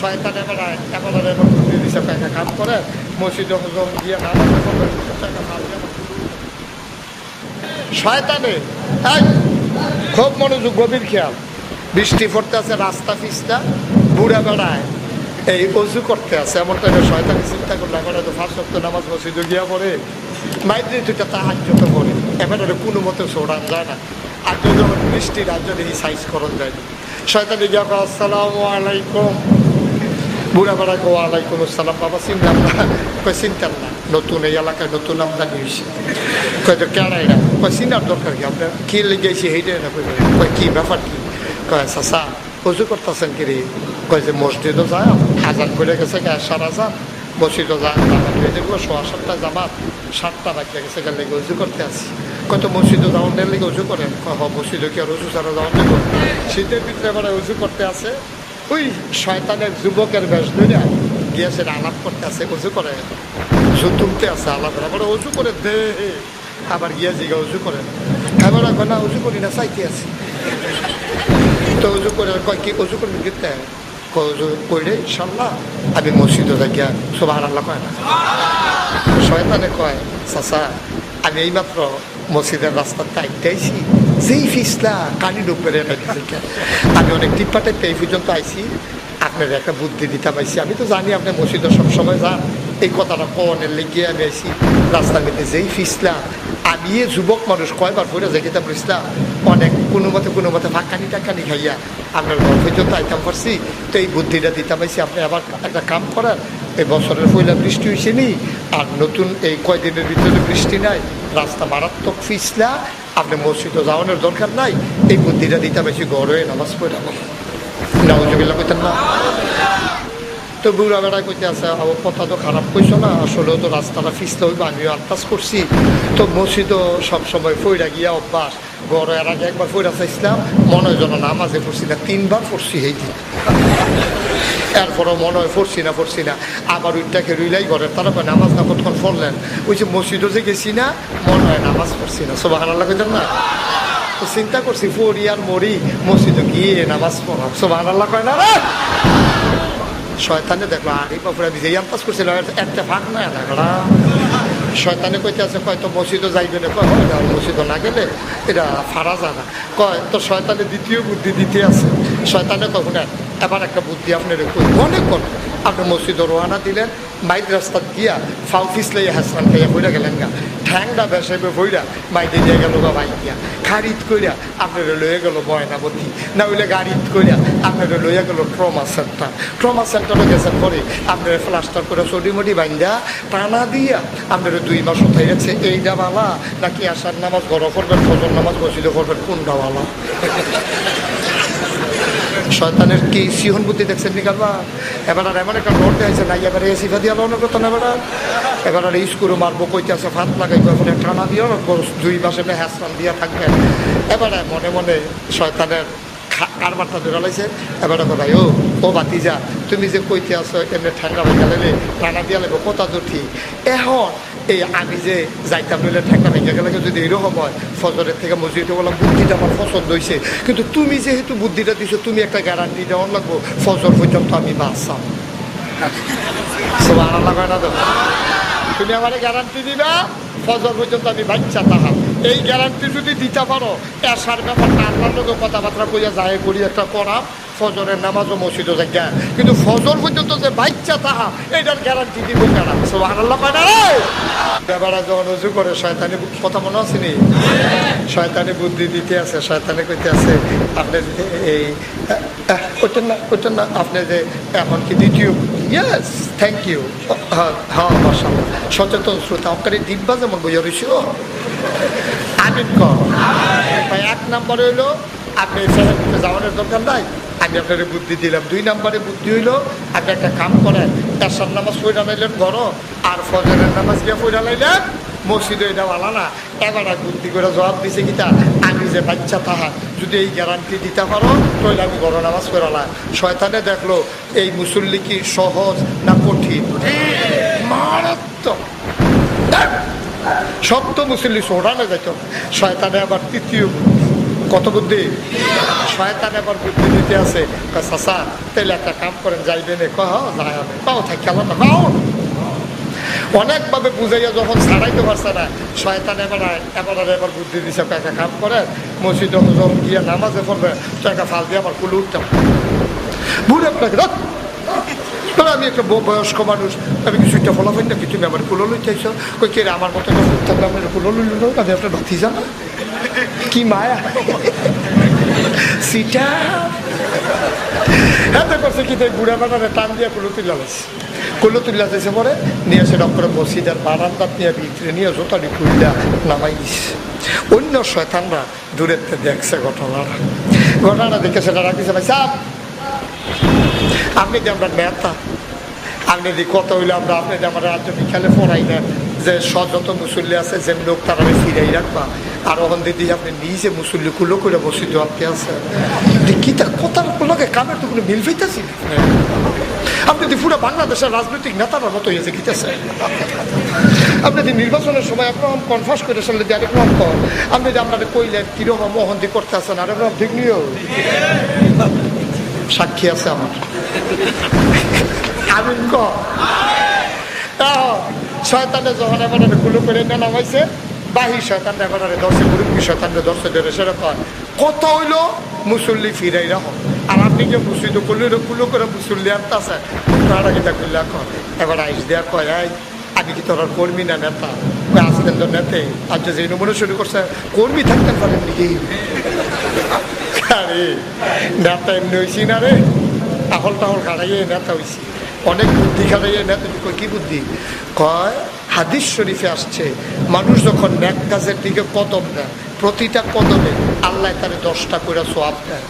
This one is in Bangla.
শয়তানে এবার একেবারে এবার বুদ্ধি দিছে একটা কাম করে মসজিদে হজম দিয়ে আমার- শয়তানে এই, খুব মনোযোগ গভীর খেয়াল। বৃষ্টি পড়তে আছে রাস্তা ফিস্তা বুড়া বেড়ায়। এই অজু করতে আছে এমন টাইমে শয়তানি চিন্তা করলে এবার তো ফার্স্ট সপ্তাহ নামাজ মসজিদে গিয়া পড়ে। মাইদ্রি দুইটা তাহার যত পড়ে এবার কোনো মতে সৌড়ান যায় না। আর যদি বৃষ্টি রাজ্য দেখি সাইজ করণ যায়। না শয়তানি গিয়া আসসালামু আলাইকুম। বুড়া বেড়া কো আলাইকুম আসসালাম বাবা না কয় চিনতাম না নতুন এই এলাকায় নতুন আমদানি হয়েছে কয় তো কেন এটা কয় চিনার দরকার কি আপনার কি লেগেছে সেইটা না কয় কি ব্যাপার কি কয় চাষা অজু করতেছেন কি রে কয় যে মসজিদও যায় আজান করে গেছে গে সারা আজান মসজিদও যায় জামাত হয়ে দেখব সোয়া সাতটা জামাত সাতটা বাজে গেছে গেলে অজু করতে আসি কত মসজিদও যাওয়ার লেগে অজু করেন কয় হ মসজিদও কি আর অজু ছাড়া যাওয়ার শীতের ভিতরে অজু করতে আছে ওই শয়তানের যুবকের বেশ ধরে গিয়েছে আলাপ করতে আছে, উজু করে। উজু তুলতে আছে আলাপ আবার উজু করে দে। আবার গিয়ে জিগা উজু করে। এবার এখন না, উজু করি না, চাইতে আছে। তো উজু করে কয়, কি উজু করবি গিতে? উজু করে ইনশাল্লাহ। আমি মসজিদে গিয়া সব আল্লাহ কয় না। শয়তানে কয়, চাচা, আমি এইমাত্র মসজিদের রাস্তাতে আইতেছি যেই ফিসলা কানি উপরে আমি অনেক টিপ এই পর্যন্ত আইসি আপনার একটা বুদ্ধি দিতে পাইছি। আমি তো জানি আপনি মসজিদে সবসময় যান। এই কথাটা কনের লেগে আমি আইসি রাস্তাঘাটে যেই ফিসলা, আমি যুবক মানুষ কয়বার পড়ে যাই কিতাব অনেক কোনো মতে কোনো মতে ফাঁকানি টাকানি খাইয়া আপনার ঘর পর্যন্ত আইতাম পারছি। তো এই বুদ্ধিটা দিতে পাইছি আপনি আবার একটা কাম করার। এই বছরের পয়লা বৃষ্টি হয়েছে নি, আর নতুন এই কয়দিনের ভিতরে বৃষ্টি নাই, রাস্তা মারাত্মক ফিসলা, আপনি মসজিদে যাওয়ানোর দরকার নাই। এই বুদ্ধিটা দিতে পারছি গড়ে নামাজ পড়ে নাউজুবিল্লা কইতেন না তো বুড়া বেড়ায় কইতে আছে কথা তো খারাপ কইছো না, আসলে তো রাস্তাটা ফিসতে হইবে, আমিও আন্দাজ করছি। তো মসজিদও সবসময় ফইরা গিয়া অভ্যাস। গড় এর আগে একবার ফইরা চাইছিলাম, মনে হয় যেন নামাজে পড়ছি না, তিনবার পড়ছি এই এরপরও মনে হয় পড়ছি না পড়ছি না। আবার ওইটাকে রইলাই ঘরের তারা কয়, নামাজ না কতক্ষণ পড়লেন? ওই যে মসজিদও যে গেছি না, মনে হয় নামাজ পড়ছি না। সোবাহ আল্লাহ কইতেন না? তো চিন্তা করছি, পড়ি আর মরি, মসজিদে গিয়ে নামাজ পড়াম সোবাহ আল্লাহ কয় না? শয়তানে দেখল, আরে বাপুরা ইয়াম পাস করছিল একটা ফাঁক না দেখলা শয়তানে কইতে আছে, কয় তো মসজিদও যাইবে না? কয়, হয় না মসজিদও না গেলে এটা ফারা যা না কয় তো শয়তানে দ্বিতীয় বুদ্ধি দিতে আছে। শয়তানে কখন এবার একটা বুদ্ধি আপনার অনেক কথা। আপনি মসজিদে রোয়ানা দিলেন, মাইক রাস্তা দিয়া ফাউ ফিসলে হাসরান খাইয়া বইরা গেলেন গা। ঠ্যাংটা বেসাইবে বইরা মাইকে দিয়ে গেল বা বাইক দিয়া। খারিদ কইরা আপনারা লয়ে গেল ময়নাবতী না হইলে গাড়িত কইরা আপনারা লইয়া গেল ট্রমা সেন্টার। ট্রমা সেন্টারে গেছেন পরে আপনারা প্লাস্টার করে চটিমটি বাইন্দা, টানা দিয়া আপনারা দুই মাস উঠাই গেছে এইটা বালা নাকি আসার নামাজ গড় করবেন, ফজর নামাজ বসিলে করবেন কোনটা বালা? শয়তানের কি সিহন বুদ্ধি দেখছেন নি কারবা এবার আর এমন একটা নোট দিয়েছে নাই, এবার এ সিফা দিয়া লোনের কথা না, এবার এবার আর স্কুলে মারবো, কইতে আছে ফাত লাগাই এখন টানা না দুই মাসে হ্যাসরান দিয়া থাকবেন। এবারে মনে মনে শয়তানের কারবারটা ধরে এবার ভাই, ও ও বাতি যা তুমি যে কইতে আছো এমনি ঠ্যাঙ্গা ভাই গেলে টানা দিয়া লাগবে কোথা তো এখন এই আমি যে যাইতাম নইলে ঠ্যাঙ্গা ভেঙে গেলে যদি এরকম হয়, ফজরের থেকে মসজিদে বললাম, বুদ্ধিটা আমার পছন্দ হয়েছে কিন্তু তুমি যেহেতু বুদ্ধিটা দিছো, তুমি একটা গ্যারান্টি দেওয়ার লাগবো, ফজর পর্যন্ত আমি বাঁচতাম। সবার কয় না তো তুমি আমার গ্যারান্টি দিবা, ফজর পর্যন্ত আমি বাচ্চা তাহা এই গ্যারান্টি যদি দিতে পারো এসার ব্যাপারটা আল্লাহর লোক কথাবার্তা কইয়া যায় করি একটা করা ফজরের নামাজও মসজিদও জায়গা কিন্তু ফজর পর্যন্ত যে বাচ্চা তাহা এটার গ্যারান্টি দিব কেন? না যখন উজু করে, শয়তানি কথা মনে আছে নি? শয়তানি বুদ্ধি দিতে আছে, শয়তানি কইতে আছে, আপনি যে এই করতেন না করতেন না, আপনি যে এখন কি দ্বিতীয় ইয়েস thank ইউ হ্যাঁ হ্যাঁ মাসাল্লাহ সচেতন শ্রোতা, আপনার ডিব্বা যেমন বইয়া রয়েছে আমিন কর ভাই, এক নম্বর হইল, আপনি ফেরাতে যাওয়ানোর দরকার নাই। আমি আপনার বুদ্ধি দিলাম। দুই নম্বরে বুদ্ধি হইল, আপনি একটা কাম করেন। এসার নামাজ পড়া লাইলেন, ঘর। আর ফজরের নামাজ গিয়ে পড়া লাইলেন মসজিদে এটা ভালো না বুদ্ধি করে জবাব দিছে কিতা আমি যে বাচ্চা তাহা যদি এই গ্যারান্টি দিতে পারো, তাহলে আমি ঘর নামাজ পড়ালাম শয়তানে দেখল, এই মুসল্লি কি সহজ না কঠিন? মারাত্মক। সত্য মুসল্লি সোড়ানো যেত শয়তানে আবার তৃতীয় কত বুদ্ধি? শয়তান আবার বুদ্ধি দিতে আছে। চাষা তাহলে একটা কাম করেন, যাইবেন। কহ যায় আমি পাও থাকি আমার না অনেকভাবে বুঝাইয়া যখন ছাড়াইতে পারছে না, শয়তান এবার এবার আর এবার বুদ্ধি দিছে একটা কাম করে, মসজিদ যখন গিয়ে নামাজে পড়বে তো একটা ফাল দিয়ে আমার কুলু উঠতাম বুড়ে আপনাকে ধর। আমি একটা বয়স্ক মানুষ, আমি কিছু একটা ফলাফল না কি তুমি আমার কুলো লইতে আইছো কই কে আমার মতো একটা ফুট থাকলে আমার কুলো লইল না আমি একটা ভাতি জানা কি মায়া। সিটা। করছে কি তাই বুড়া বানারে টান দিয়ে কুলো তুলে লাগছে কুলো তুলে যাচ্ছে পরে নিয়ে এসে ডক্টর মসজিদের বারান্দাত নিয়ে ভিতরে নিয়ে জোতানি খুললা নামাই দিছে। অন্য শয়তানরা দূরের দেখছে ঘটনাটা। ঘটনাটা দেখে সেটা রাখিছে ভাই সাপ আপনি যে আমরা নেতা, আপনি যে কত হইলে আমরা, আপনি যে আমরা রাজ্য বিখালে পড়াই না যে সযত মুসল্লি আছে, যে লোক তারা ফিরাই রাখবা আর ওখান দিদি আপনি নিজে মুসল্লি কুলো করে বসিত আপনি আছে কি তা কথার লগে কামের তো কোনো মিল ফেইতেছি আপনি তো পুরো বাংলাদেশের রাজনৈতিক নেতারা মতো হয়েছে গিতেছে আপনি যে নির্বাচনের সময় একরকম কনফার্স করে আসলে যে আরেকরকম কর। আপনি যে আপনারা কইলেন কীরকম মোহন্দি করতে আসেন আরেকরকম ঠিক নিও। সাক্ষী আছে আমার। আমিন ক শয়তানে যখন এবারগুলো করে না নামাইছে বাহি শয়তান এবারে দর্শে মুরব্বী শয়তানরে দর্শে ধরে সেরকম কত হইল, মুসল্লি ফিরাই রাখ আর আপনি যে মুসিদ করলে কুলো করে মুসল্লি আনতে আছে। তারা কিতা করলে এখন? এবার আইস দেয়া কয় আই আমি কি তোর কর্মী না নেতা? আসতেন তো নেতে। আর যে নমুনা শুরু করছে, কর্মী থাকতে পারেন নাকি? আরে, নেতা এমনি হয়েছি না রে। আহল টাহল খাড়াইয়ে নেতা হয়েছি অনেক বুদ্ধি খাড়াইয়ে নেতা কি বুদ্ধি? কয় হাদিস শরীফে আসছে, মানুষ যখন ন্যাক কাজের দিকে কদম দেয় প্রতিটা কদমে আল্লাহ তারে দশটা করে সোয়াব দেয়।